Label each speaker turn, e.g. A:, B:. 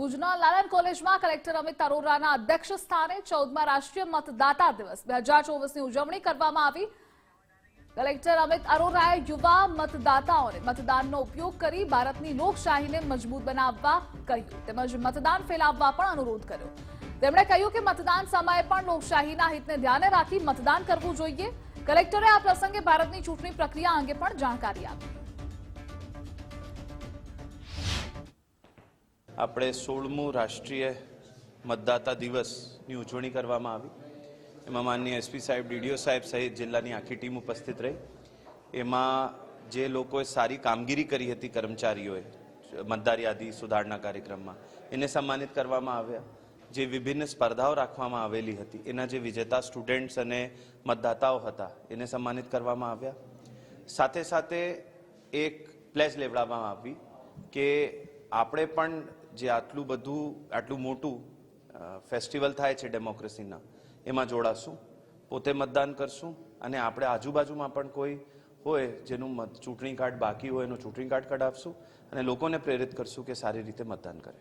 A: ભુજના લાલન કોલેજમાં કલેક્ટર અમિત અરોરાના અધ્યક્ષ સ્થાને ચૌદમાં રાષ્ટ્રીય મતદાતા દિવસ બે હજાર ચોવીસની ઉજવણી કરવામાં આવી. કલેક્ટર અમિત અરોરાએ યુવા મતદાતાઓને મતદાનનો ઉપયોગ કરી ભારતની લોકશાહીને મજબૂત બનાવવા કહ્યું તેમજ મતદાન ફેલાવવા પણ અનુરોધ કર્યો. તેમણે કહ્યું કે મતદાન સમયે પણ લોકશાહીના હિતને ધ્યાને રાખી મતદાન કરવું જોઈએ. કલેક્ટરે આ પ્રસંગે ભારતની ચૂંટણી પ્રક્રિયા અંગે પણ જાણકારી આપી.
B: આપણે સોળમું રાષ્ટ્રીય મતદાતા દિવસની ઉજવણી કરવામાં આવી. એમાં માનનીય એસપી સાહેબ, ડીડીઓ સાહેબ સહિત જિલ્લાની આખી ટીમ ઉપસ્થિત રહી. એમાં જે લોકોએ સારી કામગીરી કરી હતી કર્મચારીઓએ, મતદાર યાદી સુધારણા કાર્યક્રમમાં, એને સન્માનિત કરવામાં આવ્યા. જે વિભિન્ન સ્પર્ધાઓ રાખવામાં આવેલી હતી, એના જે વિજેતા સ્ટુડન્ટ્સ અને મતદાતાઓ હતા, એને સન્માનિત કરવામાં આવ્યા. સાથે સાથે એક પ્લેસ લેવડાવવામાં આવી કે આપણે પણ જે આટલું બધું, આટલું મોટું ફેસ્ટિવલ થાય છે ડેમોક્રેસીના એમાં જોડાશું, પોતે મતદાન કરશું અને આપણે આજુબાજુમાં પણ કોઈ હોય જેનું મત ચૂંટણી કાર્ડ બાકી હોય એનું ચૂંટણી કાર્ડ કઢાવશું અને લોકોને પ્રેરિત કરશું કે સારી રીતે મતદાન કરે.